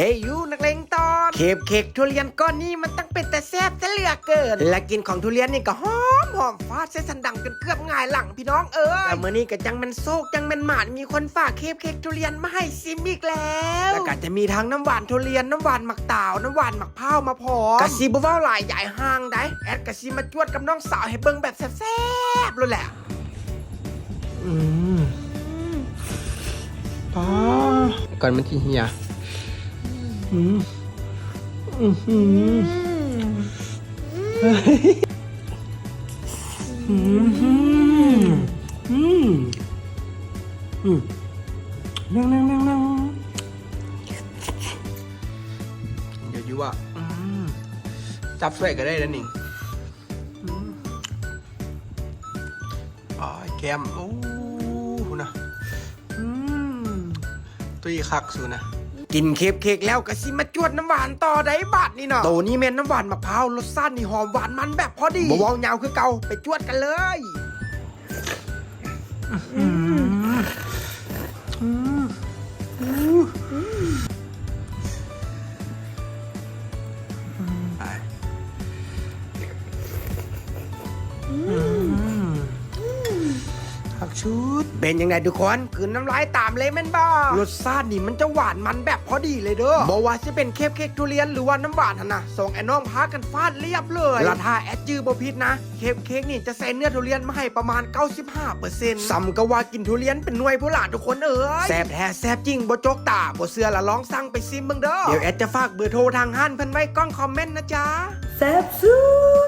เฮ้ยยูนักเลงตอนเคบเค้กทุเรียนก้อนนี้มันตั้งเป็นแต่แซ่บแต่เหลือเกิน และกินของทุเรียนนี่ก็หอมหอมฟาดเส้นสันดังจนเกือบหงายหลังพี่น้องเอ้ยแต่เมื่อนี้ก็จังแมันโซกจังแมันหมานมีคนฝากเคบเค้กทุเรียนมาให้ซิมอีกแล้วแล้วก็จะมีทั้งน้ำหวานทุเรียนน้ำหวานหมักเต่าน้ำหวานหมักเผาวมาพร้อมกะซีบเว้าหลายใหญ่ห้างได้แอดกะซีมาจวดกับน้องสาวให้เบิ่งแบบแซ่บๆเลยแหละอืมป้าก่อนมันที่เฮีย อืมอืมอืมอืมอืมอืมอืมนั่งนั่งนั่งนั่งเดี๋ยวยูอะจับสวยก็ได้แล้วนี่อืมอ๋อแก้มโอ้โหนะตุยคักสูนะ กินเค้กเค้กแล้วก็สิมาจวดน้ำหวานต่อได้บัดนี่เนาะโตนี่เมนน้ำหวานมะพร้าวรสชาตินี่หอมหวานมันแบบพอดีบ่เวาเหงาคือเก่าไปจวดกันเลยอืมอืมอืมไปอืมผัก ชุดเป็นยังไงทุกคนคืนน้ำลายตามเลยแม่นบ้ารสชาตินี่มันจะหวานมันแบบพอดีเลยเด้อบอกว่าจะเป็นเค้กเค้กทุเรียนหรือว่าน้ำหวานหั่นนะส่งไอ้น้องพากันฟาดเรียบเลยแล้วถ้าแอดจือบพิษนะเค้กเค้กนี่จะใส่เนื้อทุเรียนมาให้ประมาณ 95%ซ้ำก็ว่ากินทุเรียนเป็นหน่วยผู้หลานทุกคนเอ้ยแซ่บแท้แซ่บจริงบ่จกตาบ่เสือละลองสั่งไปซิมเบิ่งเด้อเดี๋ยวแอดจะฝากเบอร์โทรทางห้านเพิ่นไว้กล้องคอมเมนต์นะจ๊ะแซ่บสุด